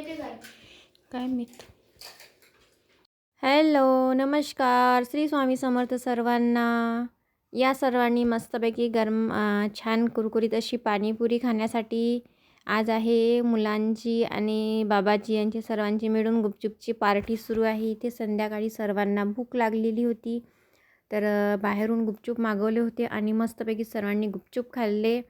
काय मित? हॅलो नमस्कार. श्री स्वामी समर्थ सर्वांना. या सर्वांनी मस्तपैकी गरम छान कुरकुरीत अशी पाणीपुरी खाण्यासाठी आज आहे मुलांची आणि बाबाजी यांची सर्वांची मिळून गुपचुपची पार्टी सुरू आहे. इथे संध्याकाळी सर्वांना भूक लागलेली होती. तर बाहेरून गुपचूप मागवले होते आणि मस्तपैकी सर्वांनी गुपचूप खाल्ले.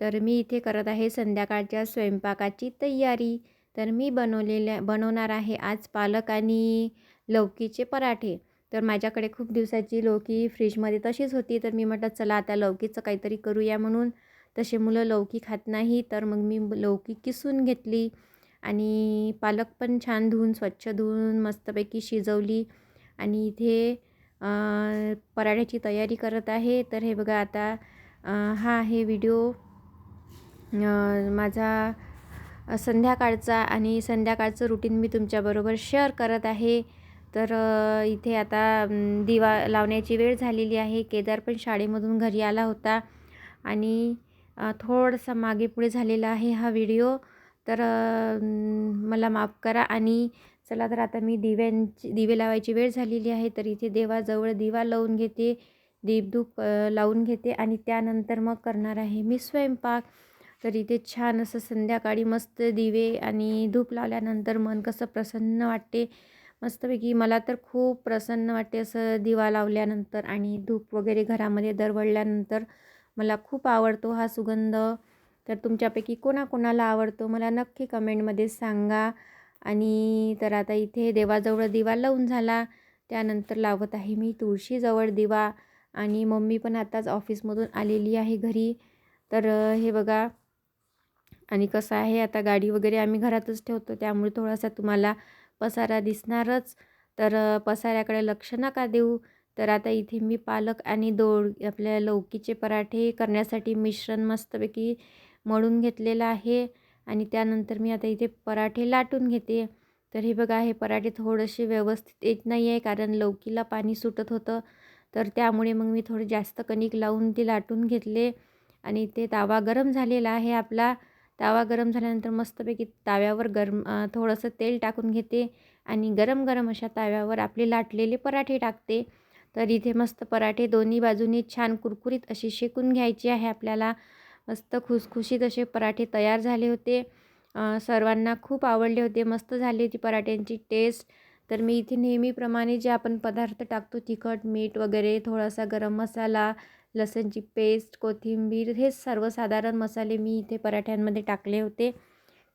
तर मी इथे करत आहे संध्याकाळच्या स्वयंपाकाची तयारी. तर मी बनवलेल्या बनवणार आहे आज पालक आणि लौकीचे पराठे. तर माझ्याकडे खूप दिवसाची लौकी फ्रीजमध्ये तशीच होती. तर मी म्हटलं चला आता लौकीचं काहीतरी करूया म्हणून. तसे मुलं लौकी खात नाही. तर मग मी लौकी किसून घेतली आणि पालक पण छान धुवून स्वच्छ धुवून मस्तपैकी शिजवली. आणि इथे पराठ्याची तयारी करत आहे. तर हे बघा आता हा आहे व्हिडिओ. माझा संध्याकाळचा आणि संध्याकाळचं रुटीन मी तुमच्याबरोबर शेअर करत आहे. तर इथे आता दिवा लावण्याची वेळ झालेली आहे. केदार पण शाळेमधून घरी आला होता आणि थोडंसं थोडासा मागे पुढे झालेला आहे हा व्हिडिओ तर मला माफ करा आणि चला तर आता मी दिव्यांची दिवे लावायची वेळ झालेली आहे. तर इथे देवाजवळ दिवा लावून घेते दीपधूप लावून घेते आणि त्यानंतर मग करणार आहे मी स्वयंपाक. तर इथे छान असं संध्याकाळी मस्त दिवे आणि धूप लावल्यानंतर मन कसं प्रसन्न वाटते. मस्तपैकी मला तर खूप प्रसन्न वाटते असं दिवा लावल्यानंतर आणि धूप वगैरे घरामध्ये दरवळल्यानंतर मला खूप आवडतो हा सुगंध. तर तुमच्यापैकी कोणाकोणाला आवडतो मला नक्की कमेंटमध्ये सांगा. आणि तर आता इथे देवाजवळ दिवा लावून झाला. त्यानंतर लावत आहे मी तुळशीजवळ दिवा. आणि मम्मी पण आताच ऑफिसमधून आलेली आहे घरी. तर हे बघा आणि कसं आहे आता गाडी वगैरे आम्ही घरातच ठेवतो त्यामुळे थोडासा तुम्हाला पसारा दिसणारच. तर पसाऱ्याकडे लक्ष नका देऊ. तर आता इथे मी पालक आणि दोड आपल्या लौकीचे पराठे करण्यासाठी मिश्रण मस्तपैकी मळून घेतलेलं आहे. आणि त्यानंतर मी आता इथे पराठे लाटून घेते. तर हे बघा हे पराठे थोडेसे व्यवस्थित येत नाही आहे कारण लौकीला पाणी सुटत होतं. तर त्यामुळे मग मी थोडे जास्त कणिक लावून ते लाटून घेतले. आणि ते तावा गरम झालेला आहे आपला. तवा गरम झाल्यानंतर मस्तपैकी ताव्यावर गरम थोडंसं तेल टाकून घेते आणि गरम गरम अशा ताव्यावर आपले लाटलेले पराठे टाकते. तर इथे मस्त पराठे दोन्ही बाजूनी छान कुरकुरीत असे शेकून घ्यायचे आहे आपल्याला. मस्त खुसखुशीत असे पराठे तयार झाले होते. सर्वांना खूप आवडले होते. मस्त झाली होती पराठ्यांची टेस्ट. तर मी इथे नेहमीप्रमाणे जे आपण पदार्थ टाकतो तिखट मीठ वगैरे थोडासा गरम मसाला लसणची पेस्ट कोथिंबीर हे सर्वसाधारण मसाले मी इथे पराठ्यांमध्ये टाकले होते.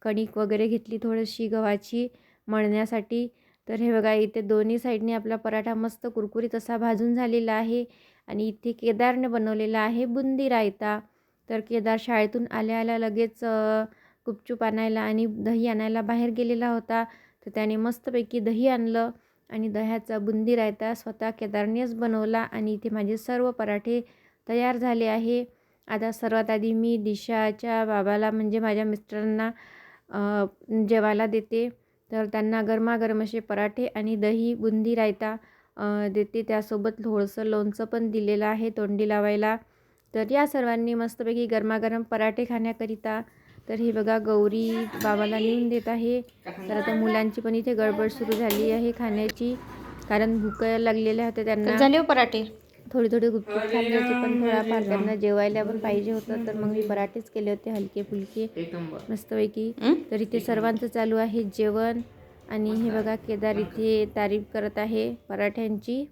कणिक वगैरे घेतली थोडीशी गव्हाची मळण्यासाठी. तर हे बघा इथे दोन्ही साईडने आपला पराठा मस्त कुरकुरीत असा भाजून झालेला आहे आणि इथे केदारने बनवलेला आहे बुंदी रायता. तर केदार शाळेतून आल्या आल्या लगेच गुपचूप आणायला आणि दही आणायला बाहेर गेलेला होता. तर त्याने मस्तपैकी दही आणलं आणि दह्याचा बुंदी रायता स्वतः केदारनेच बनवला आणि इथे माझे सर्व पराठे तयार झाले आहे. आता सर्वात आधी मी दिशाच्या बाबाला म्हणजे माझ्या मिस्टरांना जेवायला देते. तर त्यांना गरमागरम असे पराठे आणि दही बुंदी रायता देते. त्यासोबत थोडंसं लोणचं पण दिलेलं आहे तोंडी लावायला. तर या सर्वांनी मस्तपैकी गरमागरम पराठे खाण्याकरिता तर हे बघा गौरी बाबाला नेऊन देत आहे. तर आता मुलांची पण इथे गडबड सुरू झाली आहे खाण्याची कारण भूक लागलेल्या होत्या त्यांना. झाले हो पराठे? थोडी थोडी गुपचूप खाल्ली होती पण थोडाफार त्यांना जेवायला पण पाहिजे होतं तर मग मी पराठेच केले होते हलके फुलके मस्तपैकी? तर इथे सर्वांचं चालू आहे जेवण. आणि हे बघा केदार इथे तारीफ करत आहे पराठ्यांची.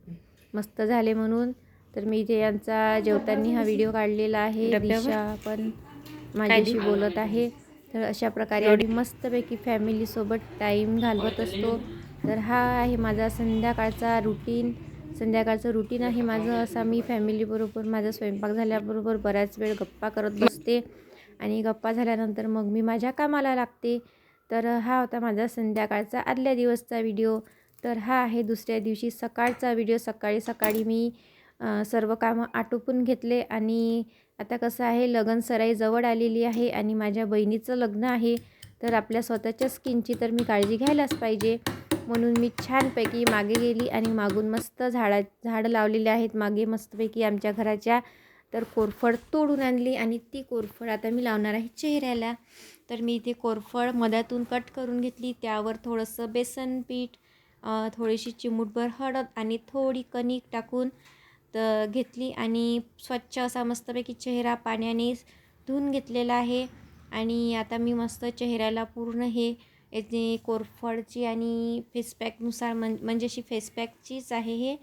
मस्त झाले म्हणून. तर मी इथे यांचा जेवताना हा व्हिडिओ काढलेला आहे? दिशा पण माझ्याशी बोलत आहे. तर अशा प्रकारे आम्ही मस्तपैकी फॅमिलीसोबत टाईम घालवत असतो. तर हा आहे माझा संध्याकाळचा रुटीन संध्याकाळचं रुटीन आहे माझं. असा मी फॅमिलीबरोबर माझा स्वयंपाक झाल्याबरोबर बऱ्याच वेळ गप्पा करत बसते. आणि गप्पा झाल्यानंतर मग मी माझ्या कामाला लागते. तर हा होता माझा संध्याकाळचा आदल्या दिवसचा व्हिडिओ तर हा आहे दुसऱ्या दिवशी सकाळचा व्हिडिओ सकाळी सकाळी मी सर्व कामं आटोपून घेतले. आणि आता कसं आहे लगन सराई जवळ आलेली आहे आणि माझ्या बहिणीचं लग्न आहे. तर आपल्या स्वतःच्या स्किनची तर मी काळजी घ्यायलाच पाहिजे. म्हणून मी छानपैकी मागे गेली आणि मागून मस्त झाडा झाडं लावलेली आहेत. मागे मस्तपैकी आमच्या घराच्या तर कोरफड तोडून आणली आणि ती कोरफड आता मी लावणार आहे चेहऱ्याला. तर मी इथे कोरफड मधातून कट करून घेतली. त्यावर थोडंसं बेसन पीठ थोडीशी चिमूटभर हळद आणि थोडी कणिक टाकून तर घेतली आणि स्वच्छ असा मस्तपैकी चेहरा पाण्याने धुवून घेतलेला आहे. आणि आता मी मस्त चेहऱ्याला पूर्ण हे याची कोरफडची आणि फेसपॅकनुसार म्हण म्हणजे अशी फेसपॅकचीच आहे हे.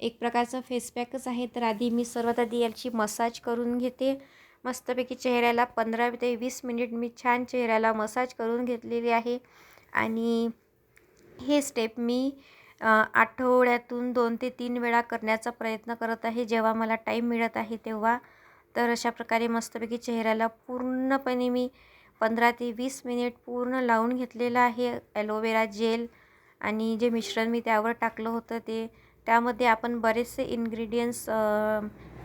एक प्रकारचं फेसपॅकच आहे. तर आधी मी सर्वात आधी याची मसाज करून घेते. मस्तपैकी चेहऱ्याला पंधरा ते वीस मिनिट मी छान चेहऱ्याला मसाज करून घेतलेली आहे. आणि हे स्टेप मी आठवड्यातून दोन ते तीन वेळा करण्याचा प्रयत्न करत आहे. जेव्हा मला टाईम मिळत आहे तेव्हा. तर अशा प्रकारे मस्तपैकी चेहऱ्याला पूर्णपणे मी पंधरा ते वीस मिनिट पूर्ण लावून घेतलेलं आहे ॲलोवेरा जेल आणि जे मिश्रण मी त्यावर टाकलं होतं ते त्यामध्ये आपण बरेचसे इन्ग्रेडियंट्स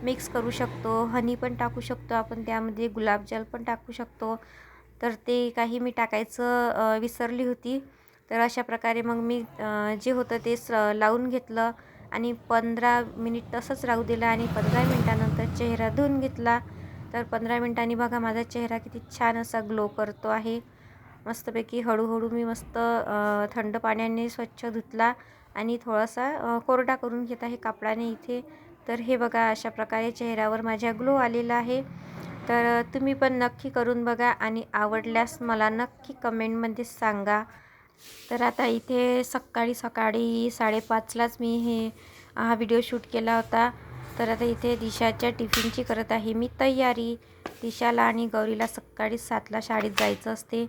मिक्स करू शकतो. हनी पण टाकू शकतो आपण त्यामध्ये गुलाबजल पण टाकू शकतो. तर ते काही मी टाकायचं विसरली होती. तर अशा प्रकारे मग मी जे होतं ते स लावून घेतलं आणि पंधरा मिनिट तसंच राहू दिलं आणि पंधरा मिनटानंतर चेहरा धुवून घेतला. तर पंधरा मिनटांनी बघा माझा चेहरा किती छान असा ग्लो करतो आहे. मस्तपैकी हळूहळू मी मस्त थंड पाण्याने स्वच्छ धुतला आणि थोडासा कोरडा करून घेत आहे कापडाने इथे. तर हे बघा अशा प्रकारे चेहऱ्यावर माझ्या ग्लो आलेला आहे. तर तुम्ही पण नक्की करून बघा आणि आवडल्यास मला नक्की कमेंटमध्ये सांगा. तर आता इथे सकाळी सकाळी साडेपाचलाच मी हे हा व्हिडिओ शूट केला होता. तर आता इथे दिशाच्या टिफिनची करत आहे मी तयारी. दिशाला आणि गौरीला सकाळी सातला शाळेत जायचं असते.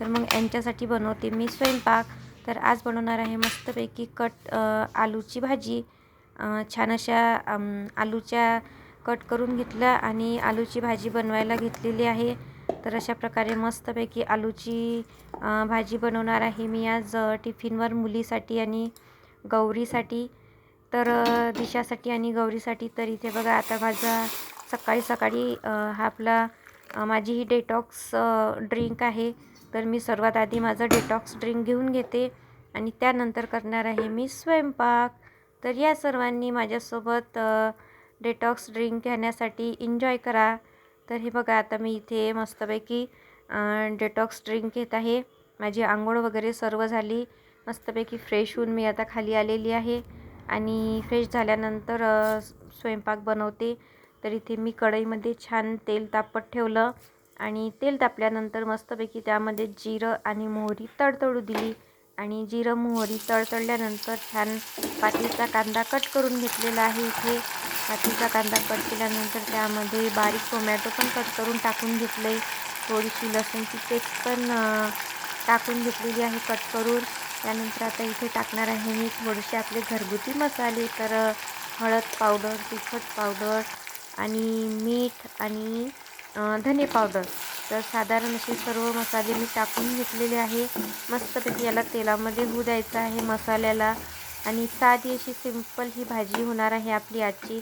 तर मग यांच्यासाठी बनवते मी स्वयंपाक. तर आज बनवणार आहे मस्तपैकी कट आलूची भाजी. छान अशा आलूच्या कट करून घेतल्या आणि आलूची भाजी बनवायला घेतलेली आहे. तर अशा प्रकारे मस्तपैकी आलूची भाजी बनवणार आहे मी आज टिफिनवर मुलीसाठी आणि गौरीसाठी. तर दिशासाठी आणि गौरीसाठी तर इथे बघा आता माझा सकाळी सकाळी हा आपला माझी ही डेटॉक्स ड्रिंक आहे. तर मी सर्वात आधी माझं डेटॉक्स ड्रिंक घेऊन घेते आणि त्यानंतर करणार आहे मी स्वयंपाक. तर या सर्वांनी माझ्यासोबत डेटॉक्स ड्रिंक घेण्यासाठी एन्जॉय करा. तर हे बघा आता मी इथे मस्तपैकी डेटॉक्स ड्रिंक घेत आहे. माझी आंघोळ वगैरे सर्व झाली. मस्तपैकी फ्रेश होऊन मी आता खाली आलेली आहे. आणि फ्रेश झाल्यानंतर स्वयंपाक बनवते. तर इथे मी कढईमध्ये छान तेल तापत ठेवलं आणि तेल तापल्यानंतर मस्तपैकी त्यामध्ये जिरं आणि मोहरी तडतडू दिली. आणि जिरं मोहरी तडतडल्यानंतर छान पातीचा कांदा कट करून घेतलेला आहे इथे. पातीचा कांदा कट केल्यानंतर त्यामध्ये बारीक टोमॅटो पण कट करून टाकून घेतले थोडीशी लसूणची पेस्ट पण टाकून घेतलेली आहे कट करून. त्यानंतर आता इथे टाकणार आहे मी थोडेसे आपले घरगुती मसाले तर हळद पावडर तिखट पावडर आणि मीठ आणि धने पावडर. तर साधारण असे सर्व मसाले मी टाकून घेतलेले आहे. मस्तपैकी याला तेलामध्ये होऊ द्यायचं आहे मसाल्याला आणि साधी अशी सिंपल ही भाजी होणार आहे आपली आजची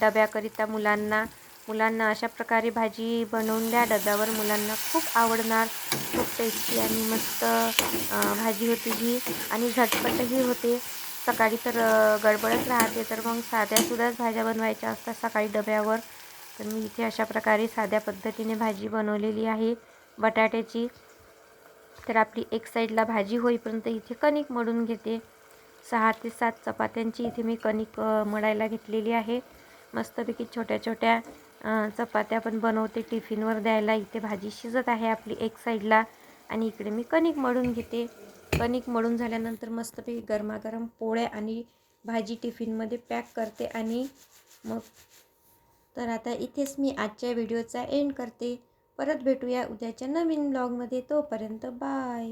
डब्याकरिता मुलांना. मुलांना अशा प्रकारे भाजी बनवून द्या. डब्यावर मुलांना खूप आवडणार. खूप टेस्टी आणि मस्त भाजी होती ही. आणि झटपटही होते. सकाळी तर गडबडच राहते. तर मग साध्यासुद्धाच भाज्या बनवायच्या असतात सकाळी डब्यावर. तर मी इथे अशा प्रकारे साध्या पद्धतीने भाजी बनवलेली आहे. बटाट्याची. तर आपली एक साईडला भाजी होईपर्यंत इथे कणिक मळून घेते. सहा ते सात चपात्यांची इथे मी कणिक मळायला घेतलेली आहे. मस्तपैकी छोट्या छोट्या चपात्या पण बनवते टिफिनवर द्यायला. इथे भाजी शिजत आहे आपली एक साईडला आणि इकडे मी कणिक मळून घेते. कणिक मळून झाल्यानंतर मस्तपैकी गरमागरम पोळ्या आणि भाजी टिफिनमध्ये पॅक करते आणि मग तर आता इथेच मी आजच्या व्हिडिओचा एंड करते. परत भेटूया उद्याच्या नवीन ब्लॉगमध्ये तोपर्यंत बाय